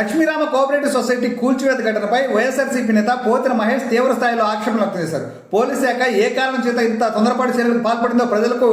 Lakshmirama cooperative society కూల్చివేత ఘటనపై వైఎస్ఆర్సీపీ నేత పోతిన మహేష్ తీవ్ర స్థాయిలో ఆక్షేపణ వ్యక్తం చేశారు. పోలీస్ శాఖ ఏ కారణం చేత ఇంత తొందరపాటు చర్యలకు పాల్పడిందో ప్రజలకు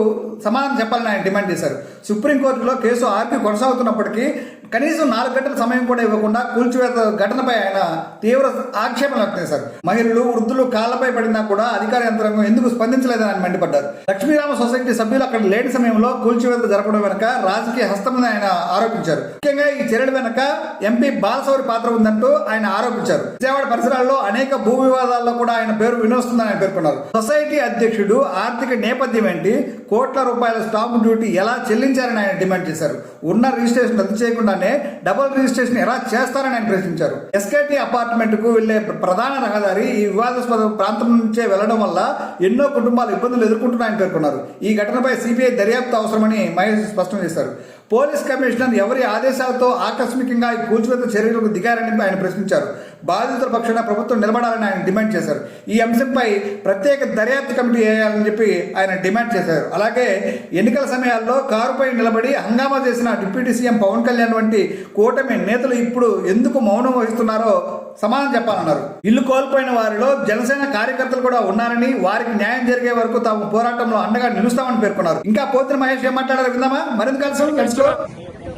సమాధానం చెప్పాలని ఆయన డిమాండ్ చేశారు. సుప్రీంకోర్టులో కేసు ఆర్పి కొనసాగుతున్నప్పటికీ కనీసం నాలుగు గంటల సమయం కూడా ఇవ్వకుండా కూల్చివేత ఘటనపై ఆయన తీవ్ర ఆక్షేపణ వ్యక్తం చేశారు. మహిళలు వృద్ధులు కాళ్ళపై పడినా కూడా అధికార యంత్రాంగం ఎందుకు స్పందించలేదని ఆయన మండిపడ్డారు. లక్ష్మీరామ సొసైటీ సభ్యులు అక్కడ లేని సమయంలో కూల్చివేత జరపడం వెనుక రాజకీయ హస్తమని ఆయన ఆరోపించారు. ముఖ్యంగా ఈ చర్యల వెనుక ఎంపీ బాలసౌరి పాత్ర ఉందంటూ ఆయన ఆరోపించారు. విజయవాడ పరిసరాల్లో అనేక భూ వివాదాల్లో కూడా ఆయన పేరు వినొస్తుందని ఆయన పేర్కొన్నారు. సొసైటీ అధ్యక్షుడు ఆర్థిక నేపథ్యం ఏంటి? కోట్ల రూపాయల స్టాంప్ డ్యూటీ ఎలా చెల్లించారని ఆయన డిమాండ్ చేశారు. ఉన్న రిజిస్ట్రేషన్ రద్దు చేయకుండానే డబుల్ రిజిస్ట్రేషన్ ఎలా చేస్తారని ఆయన ప్రశ్నించారు. ఎస్కేటీ అపార్ట్మెంట్కు వెళ్ళే ప్రధాన రహదారి ఈ వివాదాస్పద ప్రాంతం నుంచే వెళ్ళడం వల్ల ఎన్నో కుటుంబాలు ఇబ్బందులు ఎదుర్కొంటున్నాయని పేర్కొన్నారు. ఈ ఘటనపై సిబిఐ దర్యాప్తు అవసరమని మహేష్ స్పష్టం చేశారు. పోలీస్ కమిషనర్ ఎవరి ఆదేశాలతో ఆకస్మికంగా ఈ కూల్చివేత చర్యలకు దిగారని ఆయన ప్రశ్నించారు. బాధితుల పక్షాన ప్రభుత్వం నిలబడాలని ఆయన డిమాండ్ చేశారు. ఈ అంశంపై ప్రత్యేక దర్యాప్తు కమిటీ వేయాలని చెప్పి ఆయన డిమాండ్ చేశారు. అలాగే ఎన్నికల సమయాల్లో కారుపై నిలబడి హంగామా చేసిన డిప్యూటీ సీఎం పవన్ కళ్యాణ్ వంటి కూటమి నేతలు ఇప్పుడు ఎందుకు మౌనం వహిస్తున్నారో సమాధానం చెప్పాలన్నారు. ఇల్లు కోల్పోయిన వారిలో జనసేన కార్యకర్తలు కూడా ఉన్నారని వారికి న్యాయం జరిగే వరకు తాము పోరాటంలో అండగా నిలుస్తామని పేర్కొన్నారు. ఇంకా పోతిన మహేష్ ఏం మాట్లాడారు విందామా? మరింత కలిసి తెలుసుకో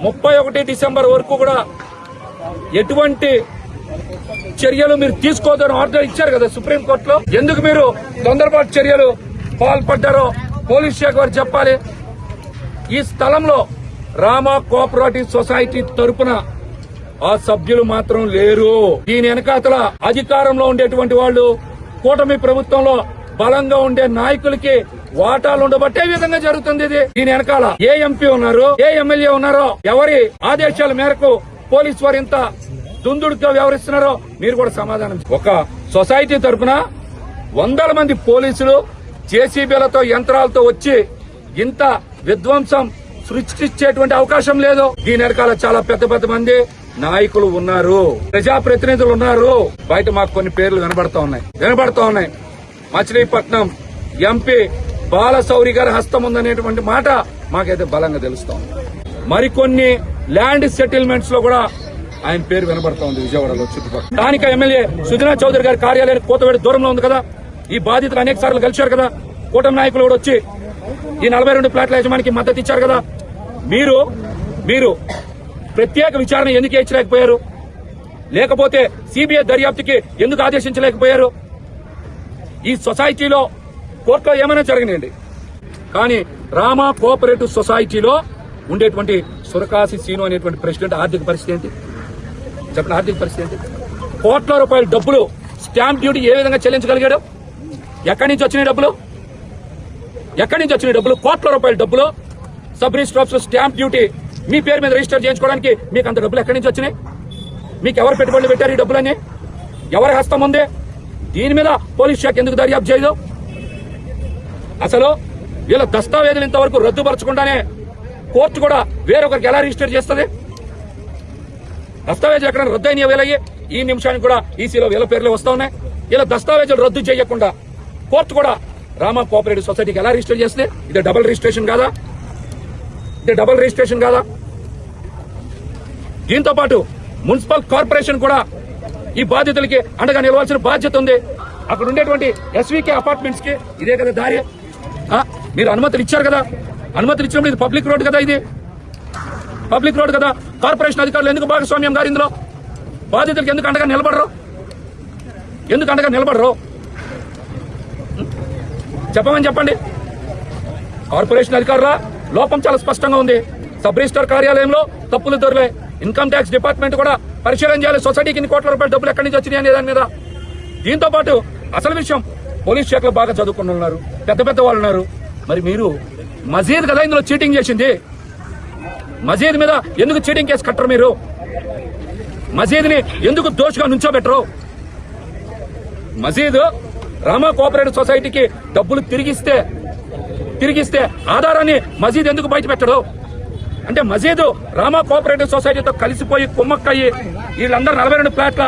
ముప్పై ఒకటి డిసెంబర్ వరకు కూడా ఎటువంటి చర్యలు మీరు తీసుకోవద్దని ఆర్డర్ ఇచ్చారు కదా సుప్రీంకోర్టులో ఎందుకు మీరు తొందరపాటు చర్యలు పాల్పడ్డారో పోలీస్ శాఖ వారు చెప్పాలి. ఈ స్థలంలో రామా కోఆపరేటివ్ సొసైటీ తరపున ఆ సభ్యులు మాత్రం లేరు. దీని వెనకాతల అధికారంలో ఉండేటువంటి వాళ్ళు కూటమి ప్రభుత్వంలో బలంగా ఉండే నాయకులకి వాటాలు ఉండబట్టే విధంగా జరుగుతుంది ఇది. దీని వెనకాల ఏ ఎంపీ ఉన్నారు ఏ ఎమ్మెల్యే ఉన్నారో ఎవరి ఆదేశాల మేరకు పోలీసు వారు ఇంత దుందుడుగా వ్యవహరిస్తున్నారో మీరు కూడా సమాధానం ఒక సొసైటీ తరపున వందల మంది పోలీసులు జేసీబీలతో యంత్రాలతో వచ్చి ఇంత విధ్వంసం సృష్టించేటువంటి అవకాశం లేదు. దీని వెనకాల చాలా పెద్ద పెద్ద మంది నాయకులు ఉన్నారు. ప్రజాప్రతినిధులు ఉన్నారు. బయట మాకు కొన్ని పేర్లు వినబడతా ఉన్నాయి. వినబడతా ఉన్నాయి. మచిలీపట్నం ఎంపీ బాలసౌరి గారి హస్తం ఉందనేటువంటి మాట మాకైతే బలంగా తెలుస్తాం మరికొన్ని ల్యాండ్ సెటిల్మెంట్స్లో కూడా ఆయన పేరు వినబడతా ఉంది విజయవాడలో చుట్టుపక్కల. స్థానిక ఎమ్మెల్యే సుజనా చౌదరి గారి కార్యాలయం కోతవేడి దూరంలో ఉంది కదా. ఈ బాధితులు అనేక సార్లు కలిశారు కదా. కూటమి నాయకులు కూడా వచ్చి ఈ నలభై రెండు ప్లాట్ల యజమానికి మద్దతు ఇచ్చారు కదా. మీరు మీరు ప్రత్యేక విచారణ ఎందుకు ఇచ్చలేకపోయారు లేకపోతే సిబిఐ దర్యాప్తుకి ఎందుకు ఆదేశించలేకపోయారు? ఈ సొసైటీలో కోర్టులో ఏమైనా జరగనియండి. కానీ రామా కోఆపరేటివ్ సొసైటీలో ఉండేటువంటి సురకాసి సీను అనేటువంటి ప్రెసిడెంట్ ఆర్థిక పరిస్థితి ఏంటి? చెప్పిన ఆర్థిక పరిస్థితి ఏంటి? కోట్ల రూపాయల డబ్బులు స్టాంప్ డ్యూటీ ఏ విధంగా చెల్లించగలిగాడు? ఎక్కడి నుంచి వచ్చినాయి డబ్బులు? ఎక్కడి నుంచి వచ్చినాయి డబ్బులు? కోట్ల రూపాయల డబ్బులు sub register office stamp duty మీ పేరు మీద రిజిస్టర్ చేయించుకోవడానికి మీకు అంత డబ్బులు ఎక్కడి నుంచి వచ్చినాయి? మీకు ఎవరు పెట్టుబడులు పెట్టారు ఈ డబ్బులన్నీ? ఎవరి హస్తం ఉంది? దీని మీద పోలీస్ శాఖ ఎందుకు దర్యాప్తు చేయదు? అసలు వీళ్ళ దస్తావేజులు ఇంతవరకు రద్దుపరచకుండానే కోర్టు కూడా వేరొకరికి ఎలా రిజిస్టర్ చేస్తుంది? దస్తావేజులు ఎక్కడ రద్దు అయిన వీలయ్యి ఈ నిమిషానికి కూడా ఈసీలో వీళ్ళ పేర్లు వస్తా ఉన్నాయి. ఇలా దస్తావేజులు రద్దు చేయకుండా కోర్టు కూడా రామా కోఆపరేటివ్ సొసైటీకి ఎలా రిజిస్టర్ చేస్తే ఇది డబుల్ రిజిస్ట్రేషన్ కాదా? ఇది డబుల్ రిజిస్ట్రేషన్ కాదా? దీంతో పాటు మున్సిపల్ కార్పొరేషన్ కూడా ఈ బాధితులకి అండగా నిలవాల్సిన బాధ్యత ఉంది. అక్కడ ఉండేటువంటి ఎస్వికే అపార్ట్మెంట్స్కి ఇదే కదా దారి. మీరు అనుమతులు ఇచ్చారు కదా. అనుమతులు ఇచ్చినప్పుడు ఇది పబ్లిక్ రోడ్ కదా ఇది. పబ్లిక్ రోడ్ కదా. కార్పొరేషన్ అధికారులు ఎందుకు భాగస్వామ్యం గారు ఇందులో? బాధితులకి ఎందుకు అండగా నిలబడరు? ఎందుకు అండగా నిలబడరు? చెప్పమని చెప్పండి. కార్పొరేషన్ అధికారుల? లోపం చాలా స్పష్టంగా ఉంది. సబ్ రిజిస్టర్ కార్యాలయంలో తప్పులు దొరికాయి. ఇన్కమ్ ట్యాక్స్ డిపార్ట్మెంట్ కూడా పరిశీలన చేయాలి. సొసైటీకి ఇన్ని కోట్ల రూపాయల డబ్బులు ఎక్కడి నుంచి వచ్చినాయి అనే దాని మీద. దీంతో పాటు అసలు విషయం పోలీస్ శాఖలో బాగా చదువుకుని ఉన్నారు. పెద్ద పెద్ద వాళ్ళు ఉన్నారు. మరి మీరు మజీద్ కదా ఇందులో చీటింగ్ చేసింది? మజీద్ మీద ఎందుకు చీటింగ్ కేసు కట్టరు మీరు? మజీద్ని ఎందుకు దోషుగా నుంచోబెట్టరు? మజీద్ రామా కోఆపరేటివ్ సొసైటీకి డబ్బులు తిరిగిస్తే తిరిగిస్తే ఆధారాన్ని మజీద్ ఎందుకు బయట పెట్టడు అంటే మసీదు రామా కోఆపరేటివ్ సొసైటీతో కలిసిపోయి కుమ్మక్కయ్యి వీళ్ళందరూ నలభై రెండు ప్లాట్ల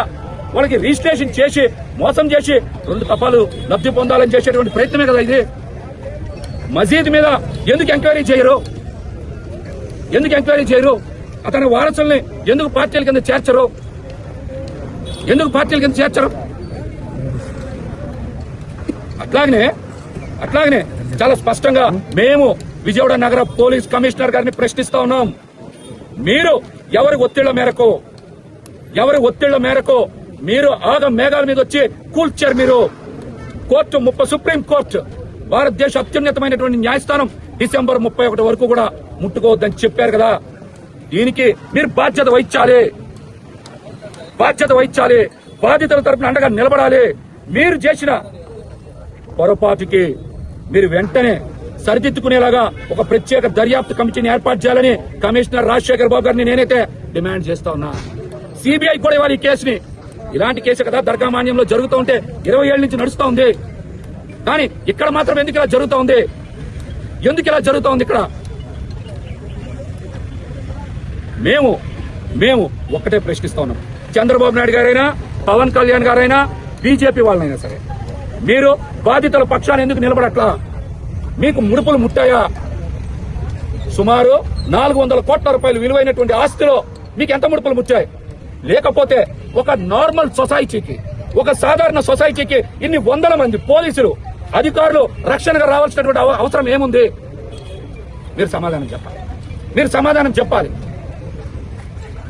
వాళ్ళకి రిజిస్ట్రేషన్ చేసి మోసం చేసి రెండు తపాలు లబ్ధి పొందాలని చేసేటువంటి ప్రయత్నమే కదా ఇది? మజీద్ మీద ఎందుకు ఎంక్వైరీ చేయరు? ఎందుకు ఎంక్వైరీ చేయరు? అతని వారసుల్ని ఎందుకు పార్టీల కింద చేర్చరు? ఎందుకు పార్టీల కింద చేర్చరు? అట్లాగనే అట్లాగనే చాలా స్పష్టంగా మేము విజయవాడ నగర పోలీస్ కమిషనర్ గారిని ప్రశ్నిస్తా ఉన్నాం. మీరు ఎవరి ఒత్తిళ్ళ మేరకు ఎవరి ఒత్తిళ్ళ మేరకు మీరు ఆగ మేఘాల మీద వచ్చి కూల్చారు మీరు? కోర్టు ముప్పై సుప్రీం కోర్టు భారతదేశ అత్యున్నతమైనటువంటి న్యాయస్థానం డిసెంబర్ ముప్పై ఒకటి వరకు కూడా ముట్టుకోవద్దని చెప్పారు కదా. దీనికి మీరు బాధ్యత వహించాలి. బాధ్యత వహించాలి. బాధితుల తరపున అండగా నిలబడాలి. మీరు చేసిన పొరపాటుకి మీరు వెంటనే సరిదిద్దుకునేలాగా ఒక ప్రత్యేక దర్యాప్తు కమిటీని ఏర్పాటు చేయాలని కమిషనర్ రాజశేఖర్ బాబు గారిని నేనైతే డిమాండ్ చేస్తా ఉన్నా. సిబిఐ కూడా ఇవాళ ఈ కేసుని ఇలాంటి కేసు కదా దర్గామాన్యంలో జరుగుతూ ఉంటే ఇరవై ఏళ్ళ నుంచి నడుస్తూ ఉంది. కానీ ఇక్కడ మాత్రం ఎందుకు ఇలా జరుగుతూ ఉంది? ఎందుకు ఇలా జరుగుతూ ఉంది ఇక్కడ? మేము మేము ఒక్కటే ప్రశ్నిస్తా ఉన్నాం. చంద్రబాబు నాయుడు గారైనా పవన్ కళ్యాణ్ గారైనా బీజేపీ వాళ్ళైనా సరే మీరు బాధితుల పక్షాన్ని ఎందుకు నిలబడట్లా? మీకు ముడుపులు ముట్టాయా? సుమారు నాలుగు వందల కోట్ల రూపాయలు విలువైనటువంటి ఆస్తిలో మీకు ఎంత ముడుపులు ముట్టాయి? లేకపోతే ఒక నార్మల్ సొసైటీకి ఒక సాధారణ సొసైటీకి ఇన్ని వందల మంది పోలీసులు అధికారులు రక్షణగా రావాల్సినటువంటి అవసరం ఏముంది? మీరు సమాధానం చెప్పాలి. మీరు సమాధానం చెప్పాలి.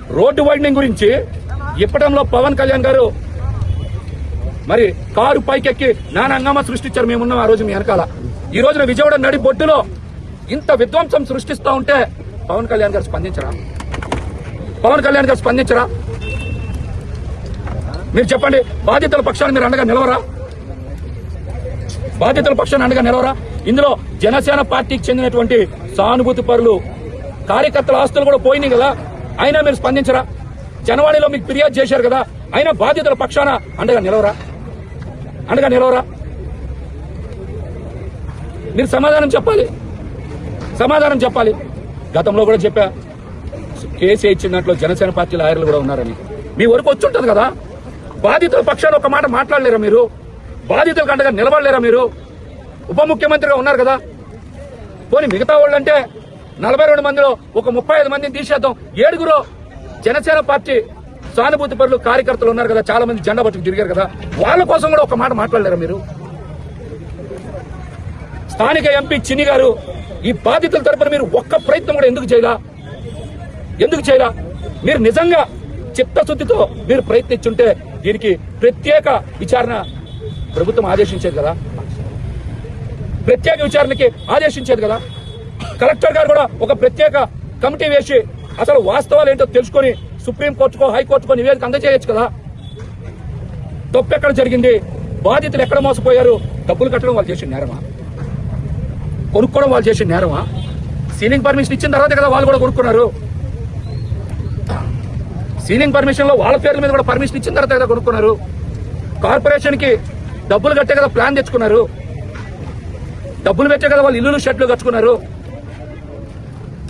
రోడ్డు వైండింగ్ గురించి ఇప్పటంలో పవన్ కళ్యాణ్ గారు మరి కారు పైకెక్కి నానా హంగామా సృష్టించారు. మేమున్నాం ఆ రోజు మీ వెనకాల. ఈ రోజున విజయవాడ నడి బొడ్డులో ఇంత విధ్వంసం సృష్టిస్తూ ఉంటే పవన్ కళ్యాణ్ గారు స్పందించరా? పవన్ కళ్యాణ్ గారు స్పందించరా? మీరు చెప్పండి బాధితుల పక్షాన్ని మీరు అండగా నిలవరా? బాధితుల పక్షాన్ని అండగా నిలవరా? ఇందులో జనసేన పార్టీకి చెందినటువంటి సానుభూతి పరులు కార్యకర్తల ఆస్తులు కూడా పోయినాయి కదా అయినా మీరు స్పందించరా? జనవాణిలో మీకు ఫిర్యాదు చేశారు కదా అయినా బాధితుల పక్షాన అండగా నిలవరా? అండగా నిలవరా? మీరు సమాధానం చెప్పాలి. సమాధానం చెప్పాలి. గతంలో కూడా చెప్పా కేసు ఇచ్చినట్లు జనసేన పార్టీ లాయర్లు కూడా ఉన్నారని. మీ వరకు వచ్చి ఉంటుంది కదా. బాధితుల పక్షాన ఒక మాట మాట్లాడలేరా మీరు? బాధితులకు అండగా నిలబడలేరా మీరు? ఉప ముఖ్యమంత్రిగా ఉన్నారు కదా. పోనీ మిగతా వాళ్ళంటే నలభై రెండు మందిలో ఒక ముప్పై ఐదు మందిని తీసేద్దాం. ఏడుగురు జనసేన పార్టీ సానుభూతి పరులు కార్యకర్తలు ఉన్నారు కదా. చాలా మంది జెండా పట్టుకు తిరిగారు కదా. వాళ్ళ కోసం కూడా ఒక మాట మాట్లాడలేరా మీరు? స్థానిక ఎంపీ చిన్ని గారు ఈ బాధితుల తరపున మీరు ఒక్క ప్రయత్నం కూడా ఎందుకు చేయరా ఎందుకు చేయరా మీరు నిజంగా చిత్తశుద్ధితో మీరు ప్రయత్నించుంటే దీనికి ప్రత్యేక విచారణ ప్రభుత్వం ఆదేశించేది కదా? ప్రత్యేక విచారణకి ఆదేశించేది కదా? కలెక్టర్ గారు కూడా ఒక ప్రత్యేక కమిటీ వేసి అసలు వాస్తవాలు ఏంటో తెలుసుకొని సుప్రీంకోర్టుకో హైకోర్టుకో నివేదిక అందజేయచ్చు కదా? తప్పు ఎక్కడ జరిగింది? బాధితులు ఎక్కడ మోసపోయారు? డబ్బులు కట్టడం వాళ్ళు చేసిన నేరమా? కొనుక్కోవడం వాళ్ళు చేసిన నేరమా? సీలింగ్ పర్మిషన్ ఇచ్చిన తర్వాత కదా వాళ్ళు కూడా కొనుక్కున్నారు. సీలింగ్ పర్మిషన్లో వాళ్ళ పేర్ల మీద కూడా పర్మిషన్ ఇచ్చిన తర్వాత కదా కొనుక్కున్నారు. కార్పొరేషన్కి డబ్బులు కట్టే కదా ప్లాన్ తెచ్చుకున్నారు. డబ్బులు పెట్టే కదా వాళ్ళు ఇల్లులు షెడ్లు కట్టుకున్నారు.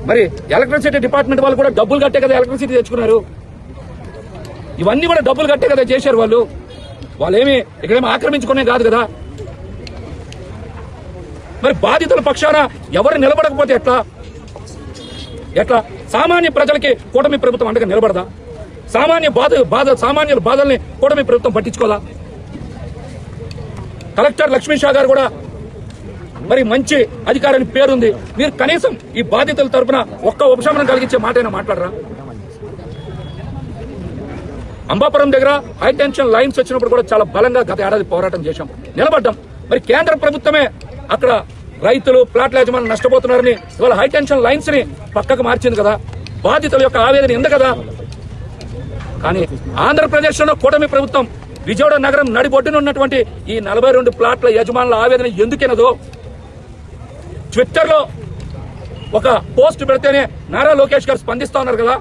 మరి ఎలక్ట్రిసిటీ డిపార్ట్మెంట్ వాళ్ళు కూడా డబ్బులు కట్టే కదా ఎలక్ట్రిసిటీ తెచ్చుకున్నారు. ఇవన్నీ కూడా డబ్బులు కట్టే కదా చేశారు వాళ్ళు. వాళ్ళేమి ఇక్కడేమి ఆక్రమించుకునే కాదు కదా. మరి బాధితుల పక్షాన ఎవరు నిలబడకపోతే ఎట్లా? ఎట్లా? సామాన్య ప్రజలకి కూటమి ప్రభుత్వం అండగా నిలబడదా? సామాన్య బాధ బాధ సామాన్యుల బాధల్ని కూటమి ప్రభుత్వం పట్టించుకోదా? కలెక్టర్ లక్ష్మీ షా గారు కూడా మరి మంచి అధికారానికి పేరుంది. మీరు కనీసం ఈ బాధితుల తరపున ఒక్క ఉపశమనం కలిగించే మాటైనా మాట్లాడరా? అంబాపురం దగ్గర హైటెన్షన్ లైన్స్ వచ్చినప్పుడు కూడా చాలా బలంగా గత ఏడాది పోరాటం చేశాం. నిలబడ్డాం. మరి కేంద్ర ప్రభుత్వమే అక్కడ రైతులు ప్లాట్ల యజమానులు నష్టపోతున్నారని ఇవాళ హైటెన్షన్ లైన్స్ని పక్కకు మార్చింది కదా. బాధితుల యొక్క ఆవేదన ఎందు కదా. కానీ ఆంధ్రప్రదేశ్లో కూటమి ప్రభుత్వం విజయవాడ నగరం నడిబొడ్డున ఉన్నటువంటి ఈ నలభై రెండు ప్లాట్ల యజమానుల ఆవేదన ఎందుకెనదో ట్విట్టర్లో ఒక పోస్ట్ పెడితేనే నారా లోకేష్ గారు స్పందిస్తా ఉన్నారు కదా.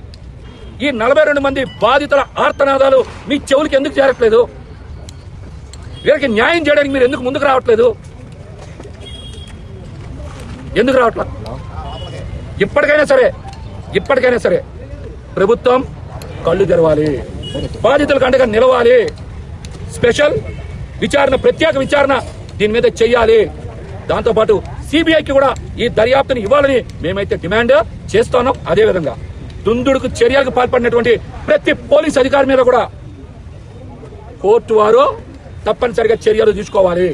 ఈ నలభై రెండు మంది బాధితుల ఆర్తనాదాలు మీ చెవులకి ఎందుకు చేరట్లేదు? వీరికి న్యాయం చేయడానికి మీరు ఎందుకు ముందుకు రావట్లేదు? ఎందుకు రావట్లా? ఇప్పటికైనా సరే ఇప్పటికైనా సరే ప్రభుత్వం కళ్ళు తెరవాలి బాధితుల అండగా నిలవాలి. స్పెషల్ విచారణ ప్రత్యేక విచారణ దీని మీద చెయ్యాలి. దాంతోపాటు సిబిఐకి కూడా ఈ దర్యాప్తుని ఇవ్వాలని మేమైతే డిమాండ్ చేస్తున్నాం. అదేవిధంగా దుందుడుకు చర్యలకు పాల్పడినటువంటి ప్రతి పోలీస్ అధికారి మీద కూడా కోర్టు వారు తప్పనిసరిగా చర్యలు తీసుకోవాలి.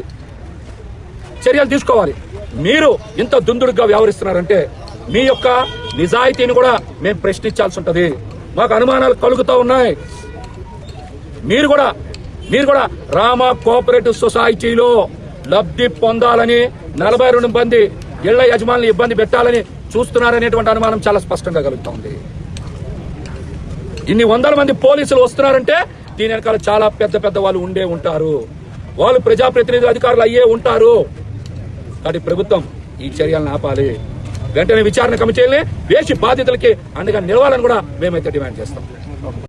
చర్యలు తీసుకోవాలి. మీరు ఇంత దుందుడుగా వ్యవహరిస్తున్నారంటే మీ యొక్క నిజాయితీని కూడా మేము ప్రశ్నించాల్సి ఉంటుంది. మాకు అనుమానాలు కలుగుతూ ఉన్నాయి. మీరు కూడా మీరు కూడా రామ కోఆపరేటివ్ సొసైటీలో లబ్ధి పొందాలని నలభై రెండు మంది ఇళ్ళ యజమానులు ఇబ్బంది పెట్టాలని చూస్తున్నారనేటువంటి అనుమానం చాలా స్పష్టంగా కలుగుతా ఉంది ఇన్ని వందల మంది పోలీసులు వస్తున్నారంటే దీని వెనకాల చాలా పెద్ద పెద్ద వాళ్ళు ఉండే ఉంటారు. వాళ్ళు ప్రజాప్రతినిధులు అధికారులు అయ్యే ఉంటారు. కాబట్టి ప్రభుత్వం ఈ చర్యలను ఆపాలి. వెంటనే విచారణ కమిటీలని వేసి బాధితులకి అండగా నిలవాలని కూడా మేమైతే డిమాండ్ చేస్తాం.